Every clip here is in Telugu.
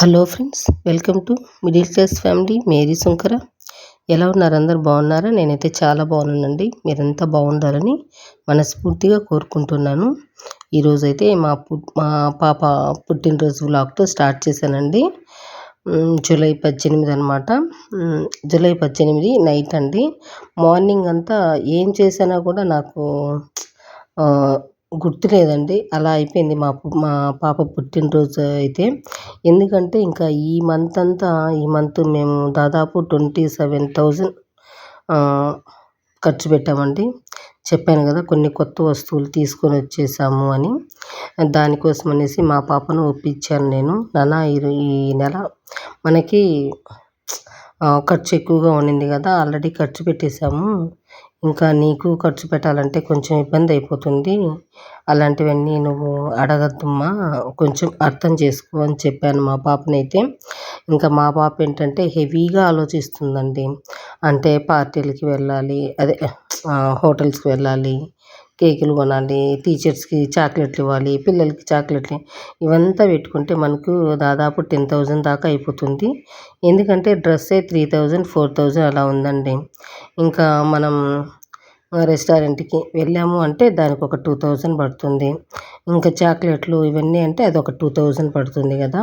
Hello friends welcome to middle class family. Mary శంకర ఎలా ఉన్నారు? అందరు బాగున్నారా? నేనైతే చాలా బాగున్నానండి. మీరంతా బాగుండాలని మనస్ఫూర్తిగా కోరుకుంటున్నాను. ఈరోజైతే మా పు మా పాప పుట్టినరోజు వ్లాగ్తో స్టార్ట్ చేశానండి. జూలై పద్దెనిమిది అనమాట జూలై పద్దెనిమిది నైట్ అండి. మార్నింగ్ అంతా ఏం చేసినా కూడా నాకు గుర్తులేదండి. అలా అయిపోయింది మా మా పాప పుట్టినరోజు అయితే. ఎందుకంటే ఇంకా ఈ మంత్ అంతా ఈ మంత్ మేము దాదాపు ట్వంటీ సెవెన్ థౌజండ్ ఖర్చు పెట్టామండి. చెప్పాను కదా కొన్ని కొత్త వస్తువులు తీసుకొని వచ్చేసాము అని. దానికోసం అనేసి మా పాపను ఒప్పించాను నేను. నాన్న ఈ నెల మనకి ఖర్చు ఎక్కువగా ఉండింది కదా ఆల్రెడీ ఖర్చు పెట్టేశాము. ఇంకా నీకు ఖర్చు పెట్టాలంటే కొంచెం ఇబ్బంది అయిపోతుంది. అలాంటివన్నీ నువ్వు అడగద్దమ్మా. కొంచెం అర్థం చేసుకో అని చెప్పాను మా పాపనైతే. ఇంకా మా పాప ఏంటంటే హెవీగా ఆలోచిస్తుందండి. అంటే పార్టీలకి వెళ్ళాలి అదే హోటల్స్కి వెళ్ళాలి కేకులు కొనాలి టీచర్స్కి చాక్లెట్లు ఇవ్వాలి పిల్లలకి చాక్లెట్లు ఇవంతా పెట్టుకుంటే మనకు దాదాపు టెన్ థౌజండ్ దాకా అయిపోతుంది. ఎందుకంటే డ్రెస్సే త్రీ థౌజండ్ ఫోర్ థౌజండ్ అలా ఉందండి. ఇంకా మనం రెస్టారెంట్కి వెళ్ళాము అంటే దానికి ఒక టూ థౌజండ్ పడుతుంది. ఇంకా చాక్లెట్లు ఇవన్నీ అంటే అది ఒక టూ థౌజండ్ పడుతుంది కదా.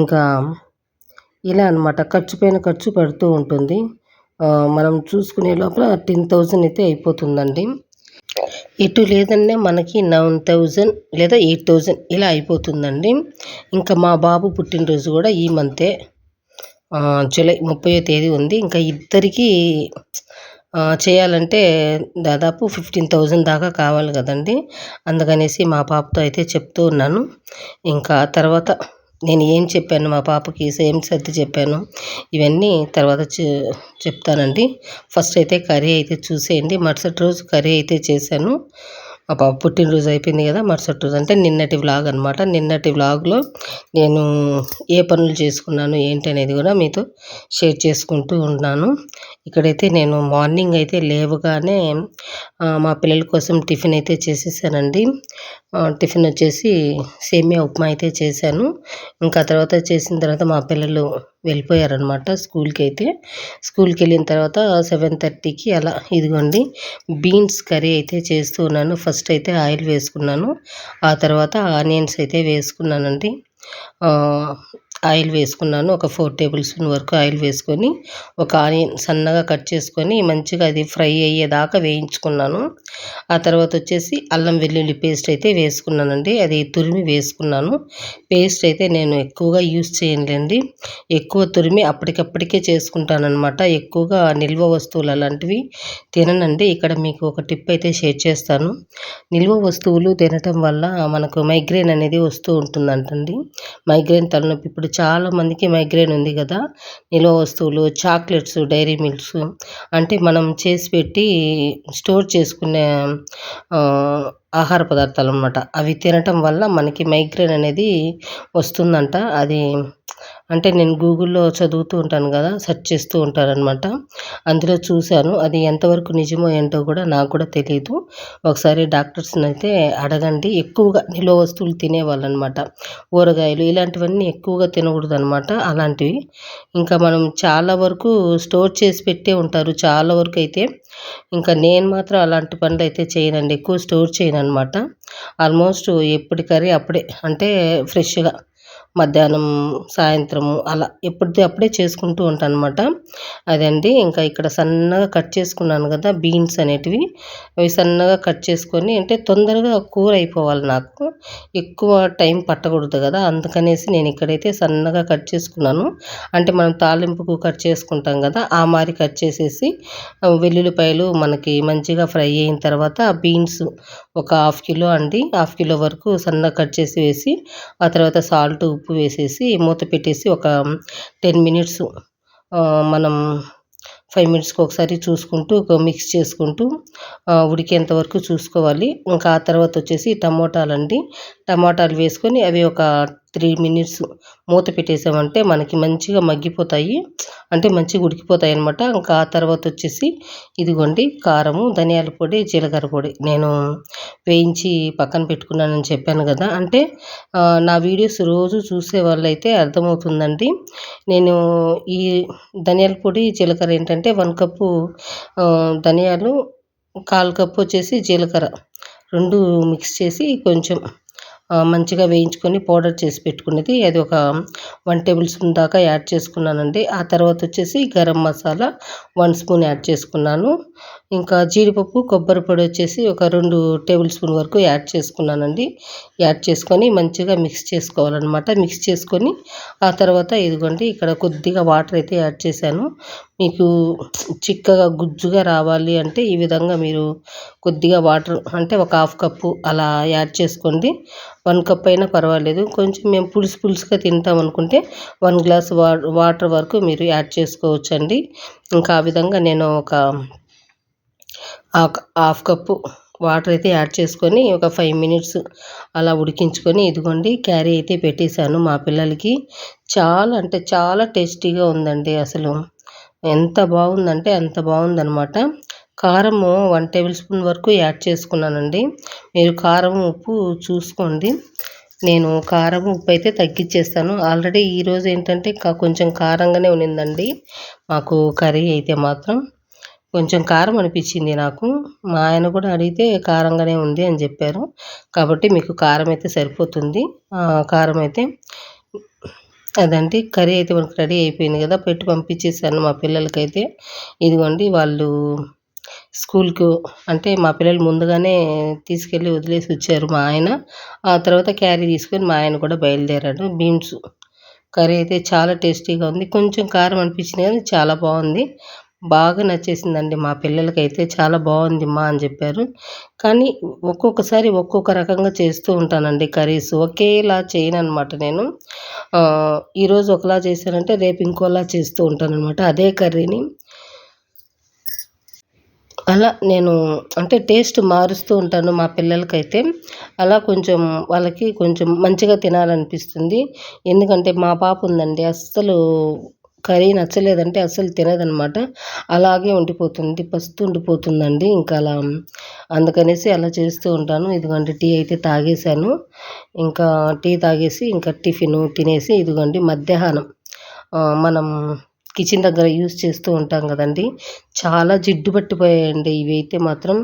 ఇంకా ఇలా అనమాట ఖర్చు పైన ఖర్చు పడుతూ ఉంటుంది. మనం చూసుకునే లోపల టెన్ థౌజండ్ అయితే అయిపోతుందండి. ఎటు లేదన్నా మనకి నైన్ థౌజండ్ లేదా ఎయిట్ థౌజండ్ ఇలా అయిపోతుందండి. ఇంకా మా బాబు పుట్టినరోజు కూడా ఈ మంతే జూలై ముప్పై తేదీ ఉంది. ఇంకా ఇద్దరికి చేయాలంటే దాదాపు ఫిఫ్టీన్ థౌజండ్ దాకా కావాలి కదండి. అందుకనేసి మా పాపతో అయితే చెప్తూ ఉన్నాను. ఇంకా తర్వాత నేను ఏం చెప్పాను? మా పాపకి సేమ్ సర్ది చెప్పాను. ఇవన్నీ తర్వాత చెప్తానండి. ఫస్ట్ అయితే కర్రీ అయితే చూసేయండి. మరుసటి రోజు కర్రీ అయితే చేశాను. మా పాప పుట్టినరోజు అయిపోయింది కదా మరుసటి రోజు. అంటే నిన్నటి వ్లాగ్ అనమాట నిన్నటి వ్లాగ్లో నేను ఏ పనులు చేసుకున్నాను ఏంటి అనేది కూడా మీతో షేర్ చేసుకుంటూ ఉన్నాను. ఇక్కడైతే నేను మార్నింగ్ అయితే లేవగానే మా పిల్లల కోసం టిఫిన్ అయితే చేసేసానండి. టిఫిన్ వచ్చేసి సేమియా ఉప్మా అయితే చేశాను. ఇంకా తర్వాత చేసిన తర్వాత మా పిల్లలు వెళ్ళిపోయారనమాట స్కూల్కి అయితే. స్కూల్కి వెళ్ళిన తర్వాత సెవెన్ థర్టీకి అలా ఇదిగోండి బీన్స్ కర్రీ అయితే చేస్తూ ఉన్నాను. ఫస్ట్ ఫస్ట్ అయితే ఆయిల్ వేసుకున్నాను. ఆ తర్వాత ఆనియన్స్ అయితే వేసుకున్నానండి. ఆయిల్ వేసుకున్నాను. ఒక ఫోర్ టేబుల్ స్పూన్ వరకు ఆయిల్ వేసుకొని ఒక ఆనియన్ సన్నగా కట్ చేసుకొని మంచిగా అది ఫ్రై అయ్యేదాకా వేయించుకున్నాను. ఆ తర్వాత వచ్చేసి అల్లం వెల్లుల్లి పేస్ట్ అయితే వేసుకున్నానండి. అది తురిమి వేసుకున్నాను. పేస్ట్ అయితే నేను ఎక్కువగా యూస్ చేయనులేండి. ఎక్కువ తురిమి అప్పటికప్పటికే చేసుకుంటానమాట ఎక్కువగా నిల్వ వస్తువులు అలాంటివి తిననండి. ఇక్కడ మీకు ఒక టిప్ అయితే షేర్ చేస్తాను. నిల్వ వస్తువులు తినటం వల్ల మనకు మైగ్రేన్ అనేది వస్తూ ఉంటుందంటండి. మైగ్రేన్ తలనొప్పి ఇప్పుడు చాలామందికి మైగ్రేన్ ఉంది కదా. నిల్వ వస్తువులు చాక్లెట్స్ డైరీ మిల్క్స్ అంటే మనం చేసి పెట్టి స్టోర్ చేసుకునే ఆహార పదార్థాలు అనమాట అవి తినటం వల్ల మనకి మైగ్రేన్ అనేది వస్తుందంట. అది అంటే నేను గూగుల్లో చదువుతూ ఉంటాను కదా సెర్చ్ చేస్తూ ఉంటానన్నమాట. అందులో చూశాను. అది ఎంతవరకు నిజమో ఏంటో కూడా నాకు కూడా తెలియదు ఒకసారి డాక్టర్స్ని అయితే అడగండి. ఎక్కువగా నిల్వ వస్తువులు తినేవాళ్ళు అనమాట ఊరగాయలు ఇలాంటివన్నీ ఎక్కువగా తినకూడదు అనమాట అలాంటివి. ఇంకా మనం చాలా వరకు స్టోర్ చేసి పెట్టే ఉంటారు. చాలా వరకు అయితే ఇంకా నేను మాత్రం అలాంటి పనులు అయితే చేయనండి. ఎక్కువ స్టోర్ చేయను అనమాట ఆల్మోస్ట్ ఎప్పటికరీ అప్పుడే అంటే ఫ్రెష్గా మధ్యాహ్నం సాయంత్రము అలా ఎప్పటిది అప్పుడే చేసుకుంటూ ఉంటాను అనమాట అదండి ఇంకా ఇక్కడ సన్నగా కట్ చేసుకున్నాను కదా బీన్స్ అనేటివి. అవి సన్నగా కట్ చేసుకొని అంటే తొందరగా కూర అయిపోవాలి నాకు. ఎక్కువ టైం పట్టకూడదు కదా అందుకనేసి నేను ఇక్కడైతే సన్నగా కట్ చేసుకున్నాను. అంటే మనం తాలింపుకు కట్ చేసుకుంటాం కదా ఆ మారి కట్ చేసేసి వెల్లుల్లిపాయలు మనకి మంచిగా ఫ్రై అయిన తర్వాత బీన్స్ ఒక హాఫ్ కిలో అండి. హాఫ్ కిలో వరకు సన్నగా కట్ చేసి వేసి ఆ తర్వాత సాల్ట్ ఉప్పు వేసేసి మూత పెట్టేసి ఒక టెన్ మినిట్స్ మనం ఫైవ్ మినిట్స్కి ఒకసారి చూసుకుంటూ మిక్స్ చేసుకుంటూ ఉడికేంత వరకు చూసుకోవాలి. ఇంకా ఆ తర్వాత వచ్చేసి టమోటాలు అండి. టమాటాలు వేసుకొని అవి ఒక త్రీ మినిట్స్ మూత పెట్టేసామంటే మనకి మంచిగా మగ్గిపోతాయి. అంటే మంచిగా ఉడికిపోతాయి అనమాట ఇంకా ఆ తర్వాత వచ్చేసి ఇదిగోండి కారము ధనియాల పొడి జీలకర్ర పొడి. నేను వేయించి పక్కన పెట్టుకున్నానని చెప్పాను కదా. అంటే నా వీడియోస్ రోజు చూసే వాళ్ళైతే అర్థమవుతుందండి. నేను ఈ ధనియాల పొడి జీలకర్ర ఏంటంటే వన్ కప్పు ధనియాలు కాలు కప్పు వచ్చేసి జీలకర్ర. రెండు మిక్స్ చేసి కొంచెం మంచిగా వేయించుకొని పౌడర్ చేసి పెట్టుకునేది అది ఒక వన్ టేబుల్ స్పూన్ దాకా యాడ్ చేసుకున్నానండి. ఆ తర్వాత వచ్చేసి garam masala one spoon add చేసుకున్నాను. ఇంకా జీడిపప్పు కొబ్బరి పొడి వచ్చేసి ఒక రెండు టేబుల్ స్పూన్ వరకు యాడ్ చేసుకున్నానండి. యాడ్ చేసుకొని మంచిగా మిక్స్ చేసుకోవాలన్నమాట. మిక్స్ చేసుకొని ఆ తర్వాత ఇదిగోండి ఇక్కడ కొద్దిగా వాటర్ అయితే యాడ్ చేశాను. మీకు చిక్కగా గుజ్జుగా రావాలి అంటే ఈ విధంగా మీరు కొద్దిగా వాటర్ అంటే ఒక హాఫ్ కప్పు అలా యాడ్ చేసుకోండి. వన్ కప్ అయినా పర్వాలేదు. కొంచెం మేము పులుసు పులుసుగా తింటాం అనుకుంటే వన్ గ్లాస్ వా వాటర్ వరకు మీరు యాడ్ చేసుకోవచ్చండి. ఇంకా ఆ విధంగా నేను ఒక హాఫ్ కప్పు వాటర్ అయితే యాడ్ చేసుకొని ఒక ఫైవ్ మినిట్స్ అలా ఉడికించుకొని ఇదిగోండి క్యారీ అయితే పెట్టేశాను మా పిల్లలకి. చాలా అంటే చాలా టేస్టీగా ఉందండి అసలు. ఎంత బాగుందంటే అంత బాగుందనమాట కారము వన్ టేబుల్ స్పూన్ వరకు యాడ్ చేసుకున్నానండి. మీరు కారం ఉప్పు చూసుకోండి. నేను కారం ఉప్పు అయితే తగ్గించేస్తాను. ఆల్రెడీ ఈరోజు ఏంటంటే కొంచెం కారంగానే ఉన్నిందండి మాకు కర్రీ అయితే మాత్రం. కొంచెం కారం అనిపించింది నాకు. మా ఆయన కూడా అడిగితే కారంగానే ఉంది అని చెప్పారు. కాబట్టి మీకు కారం అయితే సరిపోతుంది. కారం అయితే అదండి. కర్రీ అయితే మనకు రెడీ అయిపోయింది కదా. పెట్టి పంపించేసాను మా పిల్లలకైతే. ఇదిగోండి వాళ్ళు స్కూల్కు అంటే మా పిల్లలు ముందుగానే తీసుకెళ్ళి వదిలేసి వచ్చారు మా ఆయన. ఆ తర్వాత క్యారీ తీసుకొని మా ఆయన కూడా బయలుదేరాడు. బీన్స్ కర్రీ అయితే చాలా టేస్టీగా ఉంది. కొంచెం కారం అనిపించింది కానీ చాలా బాగుంది. బాగా నచ్చేసిందండి. మా పిల్లలకైతే చాలా బాగుంది మా అని చెప్పారు. కానీ ఒక్కొక్కసారి ఒక్కొక్క రకంగా చేస్తూ ఉంటానండి కర్రీస్. ఒకేలా చేయను అనమాట నేను ఈరోజు ఒకలా చేశానంటే రేపు ఇంకోలా చేస్తూ ఉంటాను అనమాట అదే కర్రీని. అలా నేను అంటే టేస్ట్ మారుస్తూ ఉంటాను మా పిల్లలకైతే. అలా కొంచెం వాళ్ళకి కొంచెం మంచిగా తినాలనిపిస్తుంది. ఎందుకంటే మా పాప ఉందండి. అస్సలు కర్రీ నచ్చలేదంటే అస్సలు తినదనమాట. అలాగే ఉండిపోతుంది పస్తు ఉండిపోతుందండి ఇంకా అలా. అందుకనేసి అలా చేస్తూ ఉంటాను. ఇదిగోండి టీ అయితే తాగేశాను. ఇంకా టీ తాగేసి ఇంకా టిఫిన్ తినేసి ఇదిగోండి మధ్యాహ్నం. మనం కిచెన్ దగ్గర యూస్ చేస్తూ ఉంటాం కదండి. చాలా జిడ్డు పట్టిపోయాయండి. ఇవి అయితే మాత్రం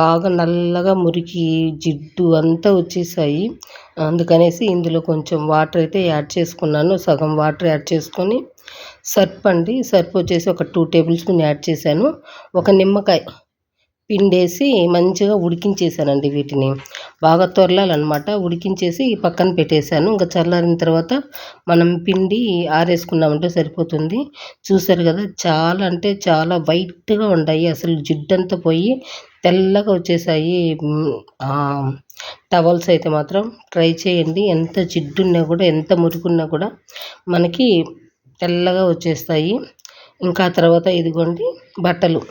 బాగా నల్లగా మురికి జిడ్డు అంతా వచ్చేసాయి. అందుకనేసి ఇందులో కొంచెం వాటర్ అయితే యాడ్ చేసుకున్నాను. సగం వాటర్ యాడ్ చేసుకొని సర్ప్ అండి. సర్ప్ వచ్చేసి ఒక టూ టేబుల్ స్పూన్ యాడ్ చేశాను. ఒక నిమ్మకాయ పిండేసి మంచిగా ఉడికించేసానండి వీటిని. బాగా తొరలాలన్నమాట. ఉడికించేసి పక్కన పెట్టేశాను. ఇంకా చల్లారిన తర్వాత మనం పిండి ఆరేసుకున్నామంటే సరిపోతుంది. చూసారు కదా చాలా అంటే చాలా వైట్గా ఉన్నాయి అసలు జిడ్డంతా పోయి తెల్లగా వచ్చేసాయి. టవల్స్ అయితే మాత్రం ట్రై చేయండి. ఎంత జిడ్డున్నా కూడా ఎంత మురుకున్నా కూడా మనకి తెల్లగా వచ్చేస్తాయి. ఇంకా తర్వాత ఇదిగోండి బట్టలు.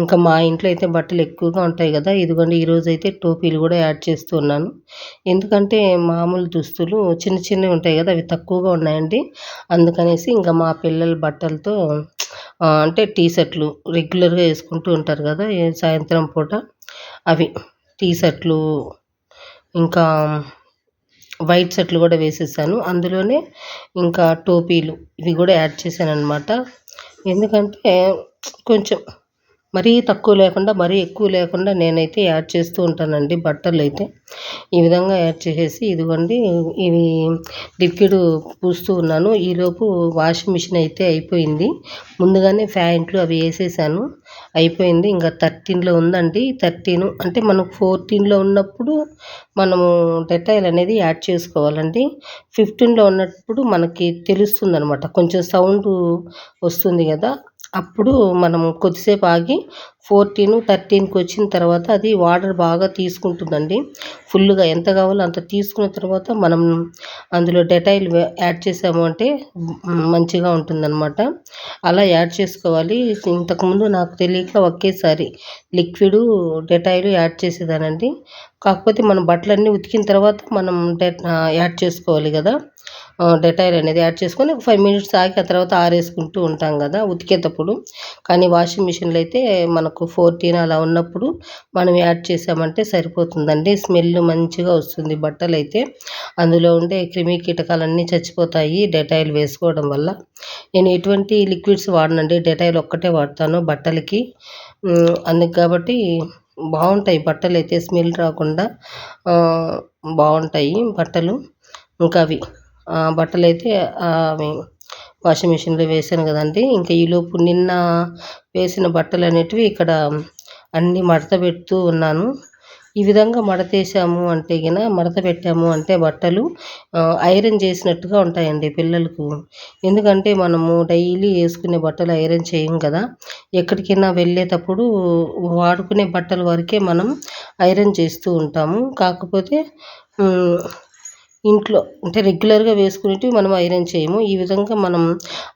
ఇంకా మా ఇంట్లో అయితే బట్టలు ఎక్కువగా ఉంటాయి కదా. ఇదిగోండి ఈరోజు అయితే టోపీలు కూడా యాడ్ చేస్తున్నాను. ఎందుకంటే మామూలు దుస్తులు చిన్న చిన్నవి ఉంటాయి కదా అవి తక్కువగా ఉన్నాయండి. అందుకనేసి ఇంకా మా పిల్లల బట్టలతో అంటే టీ షర్ట్లు రెగ్యులర్గా వేసుకుంటూ ఉంటారు కదా సాయంత్రం పూట అవి. టీ షర్ట్లు ఇంకా వైట్ షర్ట్లు కూడా వేసేసాను. అందులోనే ఇంకా టోపీలు ఇవి కూడా యాడ్ చేశాను అనమాట ఎందుకంటే కొంచెం మరీ తక్కువ లేకుండా మరీ ఎక్కువ లేకుండా నేనైతే యాడ్ చేస్తూ ఉంటానండి బట్టలు అయితే ఈ విధంగా యాడ్ చేసేసి ఇదిగోండి ఇవి లిక్విడ్ పూస్తూ ఉన్నాను. ఈలోపు వాషింగ్ మిషన్ అయితే అయిపోయింది. ముందుగానే ప్యాంట్లు అవి వేసేసాను. అయిపోయింది. ఇంకా థర్టీన్లో ఉందండి. థర్టీన్ అంటే మనకు ఫోర్టీన్లో ఉన్నప్పుడు మనము డెటాయిల్ అనేది యాడ్ చేసుకోవాలండి. ఫిఫ్టీన్లో ఉన్నప్పుడు మనకి తెలుస్తుంది అనమాట కొంచెం సౌండ్ వస్తుంది కదా. అప్పుడు మనం కొద్దిసేపు ఆగి ఫోర్టీన్ థర్టీన్కి వచ్చిన తర్వాత అది వాటర్ బాగా తీసుకుంటుందండి. ఫుల్గా ఎంత కావాలో అంత తీసుకున్న తర్వాత మనం అందులో డెటాయిల్ యాడ్ చేసాము అంటే మంచిగా ఉంటుందన్నమాట. అలా యాడ్ చేసుకోవాలి. ఇంతకుముందు నాకు తెలియక ఒకేసారి లిక్విడ్ డెటాయిల్ యాడ్ చేసేదానండి. కాకపోతే మనం బట్టలన్నీ ఉతికిన తర్వాత మనం యాడ్ చేసుకోవాలి కదా. డెటాయిల్ అనేది యాడ్ చేసుకొని ఒక ఫైవ్ మినిట్స్ ఆగి ఆ తర్వాత ఆరేసుకుంటూ ఉంటాం కదా ఉతికేటప్పుడు. కానీ వాషింగ్ మిషన్లో అయితే మనకు ఫోర్టీన్ అలా ఉన్నప్పుడు మనం యాడ్ చేసామంటే సరిపోతుందండి. స్మెల్ మంచిగా వస్తుంది బట్టలు అయితే. అందులో ఉండే క్రిమి కీటకాలన్నీ చచ్చిపోతాయి డెటాయిల్ వేసుకోవడం వల్ల. నేను ఎటువంటి లిక్విడ్స్ వాడనండి డెటాయిల్ ఒక్కటే వాడతాను బట్టలకి. అందుకు కాబట్టి బాగుంటాయి బట్టలు అయితే స్మెల్ రాకుండా బాగుంటాయి బట్టలు. ఇంకా అవి బట్టలు అయితే వాషింగ్ మిషన్లో వేసాను కదండి. ఇంకా ఈలోపు నిన్న వేసిన బట్టలు అనేటివి ఇక్కడ అన్నీ మడత పెడుతూ ఉన్నాను. ఈ విధంగా మడతేసాము అంటే గిన మడత పెట్టాము అంటే బట్టలు ఐరన్ చేసినట్టుగా ఉంటాయండి పిల్లలకు. ఎందుకంటే మనము డైలీ వేసుకునే బట్టలు ఐరన్ చేయం కదా. ఎక్కడికైనా వెళ్ళేటప్పుడు వాడుకునే బట్టల వరకే మనం ఐరన్ చేస్తూ ఉంటాము. కాకపోతే ఇంట్లో అంటే రెగ్యులర్గా వేసుకునేటివి మనం ఐరన్ చేయము. ఈ విధంగా మనం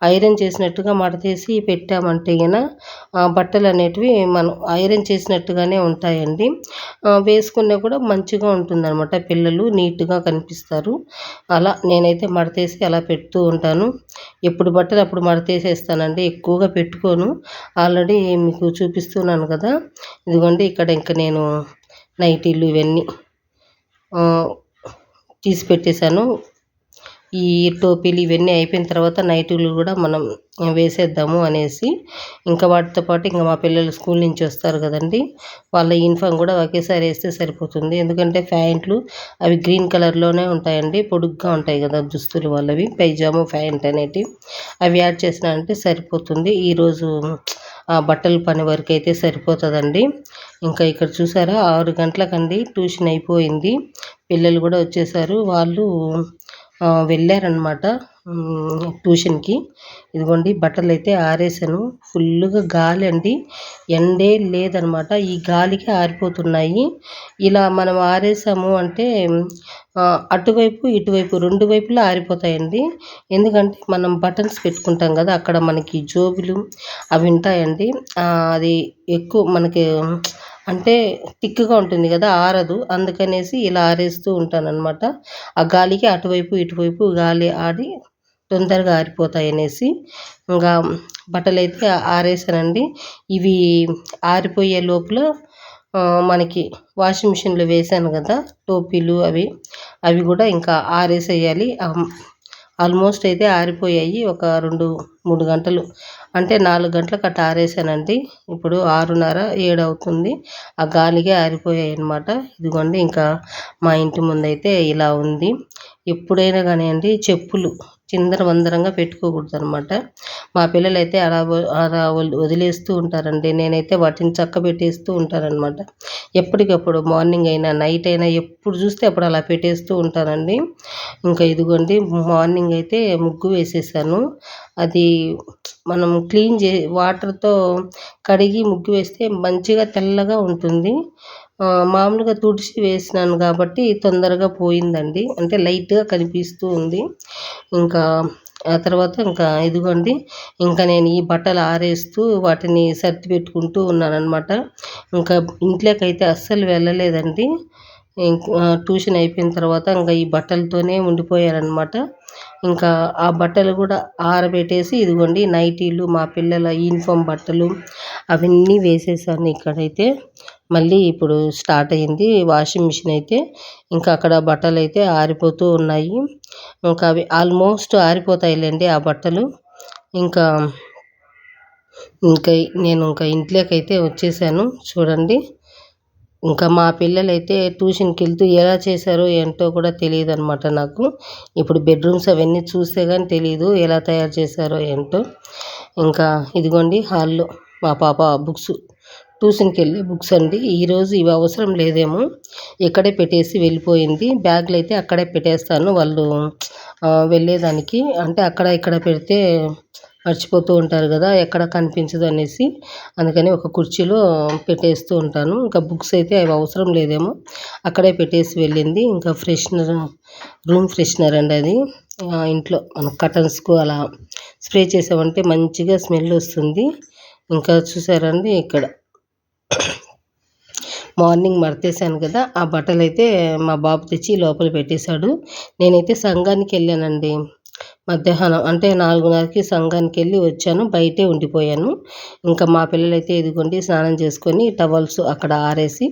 ఐరన్ చేసినట్టుగా మడతేసి పెట్టామంటే కనుక బట్టలు అనేటివి మనం ఐరన్ చేసినట్టుగానే ఉంటాయండి. వేసుకున్నా కూడా మంచిగా ఉంటుందన్నమాట. పిల్లలు నీట్గా కనిపిస్తారు. అలా నేనైతే మడతేసి అలా పెడుతూ ఉంటాను. ఎప్పుడు బట్టలు అప్పుడు మడతేసేస్తానండి ఎక్కువగా పెట్టుకోను. ఆల్రెడీ మీకు చూపిస్తున్నాను కదా. ఇదిగోండి ఇక్కడ ఇంకా నేను నైటీలు ఇవన్నీ తీసి పెట్టేశాను. ఈ టోపీలు ఇవన్నీ అయిపోయిన తర్వాత నైటీలు కూడా మనం వేసేద్దాము అనేసి ఇంకా వాటితో పాటు ఇంకా మా పిల్లలు స్కూల్ నుంచి వస్తారు కదండి. వాళ్ళ యూనిఫామ్ కూడా ఒకేసారి వేస్తే సరిపోతుంది. ఎందుకంటే ప్యాంట్లు అవి గ్రీన్ కలర్లోనే ఉంటాయండి. పొడుగ్గా ఉంటాయి కదా దుస్తులు వాళ్ళవి. పైజాము ప్యాంట్ అనేటివి. అవి యాడ్ చేసినారంటే సరిపోతుంది. ఈరోజు ఆ బట్టల పని వరకు అయితే సరిపోతుందండి. ఇంకా ఇక్కడ చూసారా? ఆరు గంటలకండి ట్యూషన్ అయిపోయింది. పిల్లలు కూడా వచ్చేసారు. వాళ్ళు వెళ్ళారనమాట ట్యూషన్కి. ఇదిగోండి బట్టలు అయితే ఆరేసాను. ఫుల్గా గాలి అండి. ఎండే లేదనమాట ఈ గాలికి ఆరిపోతున్నాయి. ఇలా మనం ఆరేసాము అంటే అటువైపు ఇటువైపు రెండు వైపులా ఆరిపోతాయండి. ఎందుకంటే మనం బటన్స్ పెట్టుకుంటాం కదా అక్కడ మనకి జోబులు అవి ఉంటాయండి. అది ఎక్కువ మనకి అంటే థిక్గా ఉంటుంది కదా ఆరదు. అందుకనేసి ఇలా ఆరేస్తూ ఉంటానన్నమాట. ఆ గాలికి అటువైపు ఇటువైపు గాలి ఆడి తొందరగా ఆరిపోతాయి అనేసి ఇంకా బట్టలు అయితే ఆరేసానండి ఇవి ఆరిపోయే లోపల మనకి వాషింగ్ మిషన్లో వేసాను కదా టోపీలు అవి. అవి కూడా ఇంకా ఆరేసేయాలి. ఆల్మోస్ట్ అయితే ఆరిపోయాయి ఒక రెండు మూడు గంటలు. అంటే నాలుగు గంటలకు అట్లా ఆరేసానండి. ఇప్పుడు ఆరున్నర ఏడు అవుతుంది ఆ గాలిಗೆ ఆరిపోయాయి అనమాట ఇదిగోండి ఇంకా మా ఇంటి ముందైతే ఇలా ఉంది. ఎప్పుడైనా కానివ్వండి చెప్పులు చిందర వందరంగా పెట్టుకోకూడదు అనమాట మా పిల్లలు అయితే అలా అలా వదిలేస్తూ ఉంటారండి. నేనైతే వాటిని చక్క పెట్టేస్తూ ఉంటారనమాట ఎప్పటికప్పుడు మార్నింగ్ అయినా నైట్ అయినా ఎప్పుడు చూస్తే అప్పుడు అలా పెట్టేస్తూ ఉంటానండి. ఇంకా ఇదిగోండి మార్నింగ్ అయితే ముగ్గు వేసేసాను. అది మనం క్లీన్ చే వాటర్తో కడిగి ముగ్గు వేస్తే మంచిగా తెల్లగా ఉంటుంది. మామూలుగా తుడిచి వేసినాను కాబట్టి తొందరగా పోయిందండి. అంటే లైట్గా కనిపిస్తూ ఉంది. ఇంకా ఆ తర్వాత ఇంకా ఇదిగోండి ఇంకా నేను ఈ బట్టలు ఆరేస్తూ వాటిని సర్ది పెట్టుకుంటూ ఉన్నానన్నమాట. ఇంకా ఇంట్లోకైతే అస్సలు వెళ్ళలేదండి. ట్యూషన్ అయిపోయిన తర్వాత ఇంకా ఈ బట్టలతోనే ఉండిపోయారనమాట ఇంకా ఆ బట్టలు కూడా ఆరబెట్టేసి ఇదిగోండి నైటీలు మా పిల్లల యూనిఫామ్ బట్టలు అవన్నీ వేసేసాను ఇక్కడైతే. మళ్ళీ ఇప్పుడు స్టార్ట్ అయింది వాషింగ్ మిషన్ అయితే. ఇంకా అక్కడ బట్టలు అయితే ఆరిపోతూ ఉన్నాయి. ఇంకా అవి ఆల్మోస్ట్ ఆరిపోతాయిలేండి ఆ బట్టలు. ఇంకా ఇంకా నేను ఇంకా ఇంట్లోకి అయితే వచ్చేసాను. చూడండి. ఇంకా మా పిల్లలైతే ట్యూషన్కి వెళ్తూ ఎలా చేశారో ఏంటో కూడా తెలియదు అనమాట నాకు. ఇప్పుడు బెడ్రూమ్స్ అవన్నీ చూస్తే కానీ తెలియదు ఎలా తయారు చేశారో ఏంటో. ఇంకా ఇదిగోండి హాల్లో మా పాప బుక్స్ ట్యూషన్కి వెళ్ళే బుక్స్ అండి. ఈరోజు ఇవి అవసరం లేదేమో. ఇక్కడే పెట్టేసి వెళ్ళిపోయింది. బ్యాగ్లు అయితే అక్కడే పెట్టేస్తాను. వాళ్ళు వెళ్ళేదానికి. అంటే అక్కడ ఇక్కడ పెడితే మర్చిపోతూ ఉంటారు కదా ఎక్కడ కనిపించదు అనేసి. అందుకని ఒక కుర్చీలో పెట్టేస్తూ ఉంటాను. ఇంకా బుక్స్ అయితే అవి అవసరం లేదేమో. అక్కడే పెట్టేసి వెళ్ళింది. ఇంకా ఫ్రెషనర్ రూమ్ ఫ్రెషనర్ అండి అది. ఇంట్లో మన కటన్స్కు అలా స్ప్రే చేసామంటే మంచిగా స్మెల్ వస్తుంది. ఇంకా చూసారండి ఇక్కడ. మార్నింగ్ మడతేసాను కదా ఆ బట్టలు అయితే మా బాబు తెచ్చి లోపల పెట్టేశాడు. నేనైతే సంఘానికి వెళ్ళానండి. మధ్యాహ్నం అంటే నాలుగున్నరకి సంఘానికి వెళ్ళి వచ్చాను బయటే ఉండిపోయాను. ఇంకా మా పిల్లలైతే ఇదిగోండి స్నానం చేసుకొని టవల్స్ అక్కడ ఆరేసి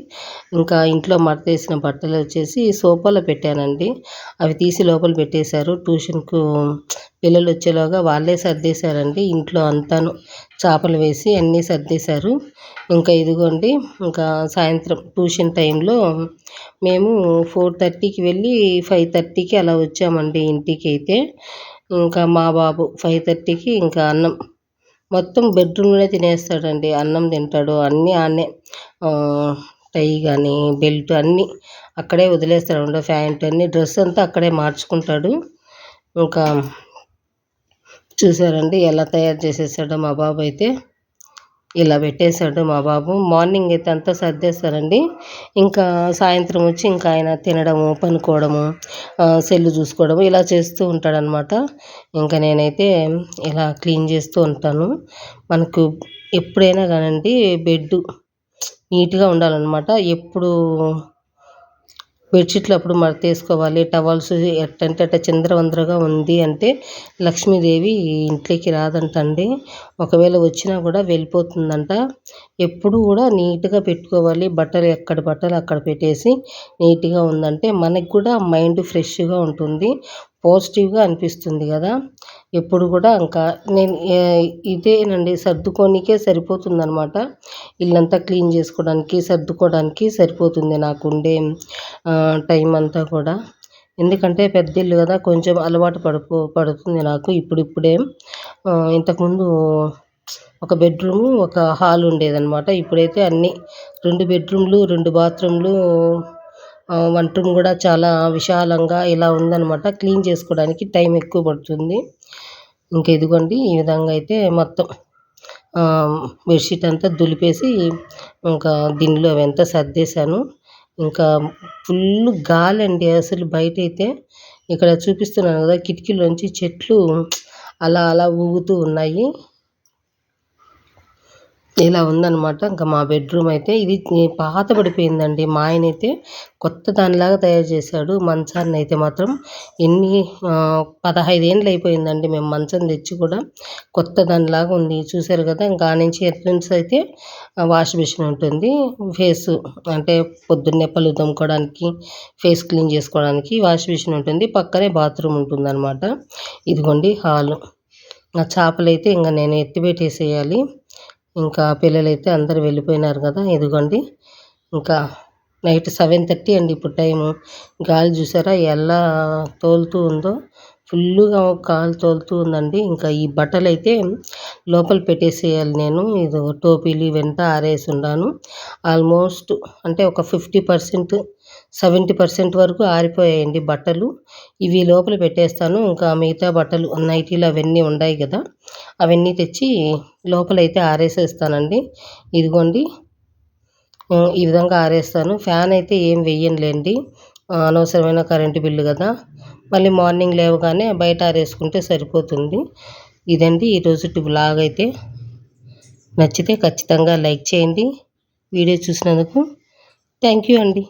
ఇంకా ఇంట్లో మడతేసిన బట్టలు వచ్చేసి సోఫాలో పెట్టానండి. అవి తీసి లోపల పెట్టేశారు. ట్యూషన్కు పిల్లలు వచ్చేలోగా వాళ్ళే సర్దేశారండి. ఇంట్లో అంతాను చేపలు వేసి అన్నీ సర్దేశారు. ఇంకా ఇదిగోండి ఇంకా సాయంత్రం ట్యూషన్ టైంలో మేము ఫోర్ థర్టీకి వెళ్ళి ఫైవ్ థర్టీకి అలా వచ్చామండి ఇంటికి అయితే ఇంకా మా బాబు ఫైవ్ థర్టీకి ఇంకా అన్నం మొత్తం బెడ్రూమ్లోనే తినేస్తాడండి. అన్నం తింటాడు. అన్నీ ఆడనే టై కానీ బెల్ట్ అన్నీ అక్కడే వదిలేస్తాడు. ప్యాంట్ అన్నీ డ్రెస్ అంతా అక్కడే మార్చుకుంటాడు. ఇంకా చూసారండి ఎలా తయారు చేసేసాడో మా బాబు అయితే. ఇలా పెట్టేశాడు మా బాబు. మార్నింగ్ అయితే అంతా సర్దేస్తారండి. ఇంకా సాయంత్రం వచ్చి ఇంకా ఆయన తినడము పనుకోవడము సెల్లు చూసుకోవడము ఇలా చేస్తూ ఉంటాడనమాట ఇంకా నేనైతే ఇలా క్లీన్ చేస్తూ ఉంటాను. మనకు ఎప్పుడైనా కానండి బెడ్ నీట్గా ఉండాలన్నమాట. ఎప్పుడు బెడ్షీట్లు అప్పుడు మడతేసుకోవాలి టవల్స్ ఎట్టంటే అట్ట చిందరవందరగా ఉంది అంటే లక్ష్మీదేవి ఇంట్లోకి రాదంటండి. ఒకవేళ వచ్చినా కూడా వెళ్ళిపోతుందంట. ఎప్పుడు కూడా నీట్గా పెట్టుకోవాలి. బట్టలు ఎక్కడ బట్టలు అక్కడ పెట్టేసి నీట్గా ఉందంటే మనకు కూడా మైండ్ ఫ్రెష్గా ఉంటుంది. పాజిటివ్గా అనిపిస్తుంది కదా. ఎప్పుడు కూడా ఇంకా నేను ఇదేనండి సర్దుకోనికే సరిపోతుందనమాట ఇల్లంతా క్లీన్ చేసుకోవడానికి సర్దుకోవడానికి సరిపోతుంది నాకు ఉండే టైం అంతా కూడా. ఎందుకంటే పెద్ద ఇల్లు కదా కొంచెం అలవాటు పడిపో పడుతుంది నాకు ఇప్పుడిప్పుడే. ఇంతకుముందు ఒక బెడ్రూము ఒక హాల్ ఉండేదన్నమాట. ఇప్పుడైతే అన్నీ రెండు బెడ్రూమ్లు రెండు బాత్రూమ్లు వంట రూమ్ కూడా చాలా విశాలంగా ఇలా ఉందన్నమాట. క్లీన్ చేసుకోవడానికి టైం ఎక్కువ పడుతుంది. ఇంక ఇదిగోండి ఈ విధంగా అయితే మొత్తం బెడ్షీట్ అంతా దులిపేసి ఇంకా దీనిలో అవంతా సర్దేశాను. ఇంకా ఫుల్ గాలి అండి అసలు బయట అయితే ఇక్కడ చూపిస్తున్నాను కదా కిటికీలోంచి చెట్లు అలా అలా ఊగుతూ ఉన్నాయి. ఇలా ఉందన్నమాట. ఇంకా మా బెడ్రూమ్ అయితే ఇది పాత పడిపోయిందండి మా ఆయన అయితే కొత్త దానిలాగా తయారు చేశాడు. మంచాన్ని అయితే మాత్రం ఎన్ని పదహైదు ఏండ్లు అయిపోయిందండి. మేము మంచం తెచ్చి కూడా కొత్త దానిలాగా ఉంది. చూశారు కదా ఇంకా నుంచి నుంచి అయితే వాష్ మిషన్ ఉంటుంది. ఫేస్ అంటే పొద్దున్నే పళ్ళు తోముకోవడానికి ఫేస్ క్లీన్ చేసుకోవడానికి వాష్ మిషన్ ఉంటుంది. పక్కనే బాత్రూమ్ ఉంటుంది అనమాట ఇదిగోండి హాలు. ఆ చేపలు అయితే ఇంకా నేను ఎత్తిపెట్టేసేయాలి ఇంకా పిల్లలైతే అందరు వెళ్ళిపోయినారు కదా ఇదిగోండి. ఇంకా నైట్ సెవెన్ థర్టీ అండి ఇప్పుడు టైము. గాలి చూసారా ఎలా తోలుతూ ఉందో. ఫుల్గా గాలి తోలుతూ ఉందండి. ఇంకా ఈ బట్టలు అయితే లోపల పెట్టేసేయాలి నేను. ఇది టోపీలు ఇవంతా ఆరేసి ఉన్నాను. ఆల్మోస్ట్ అంటే ఒక ఫిఫ్టీ పర్సెంట్ సెవెంటీ పర్సెంట్ వరకు ఆరిపోయాయండి బట్టలు. ఇవి లోపల పెట్టేస్తాను. ఇంకా మిగతా బట్టలు నైటీలు అవన్నీ ఉన్నాయి కదా. అవన్నీ తెచ్చి లోపలైతే ఆరేసేస్తానండి. ఇదిగోండి. ఈ విధంగా ఆరేస్తాను. ఫ్యాన్ అయితే ఏం వెయ్యనులేండి. అనవసరమైన కరెంటు బిల్లు కదా. మళ్ళీ మార్నింగ్ లేవగానే బయట ఆరేసుకుంటే సరిపోతుంది. ఇదండి ఈరోజు బ్లాగ్ అయితే. నచ్చితే ఖచ్చితంగా లైక్ చేయండి. వీడియో చూసినందుకు థ్యాంక్ యూ అండి.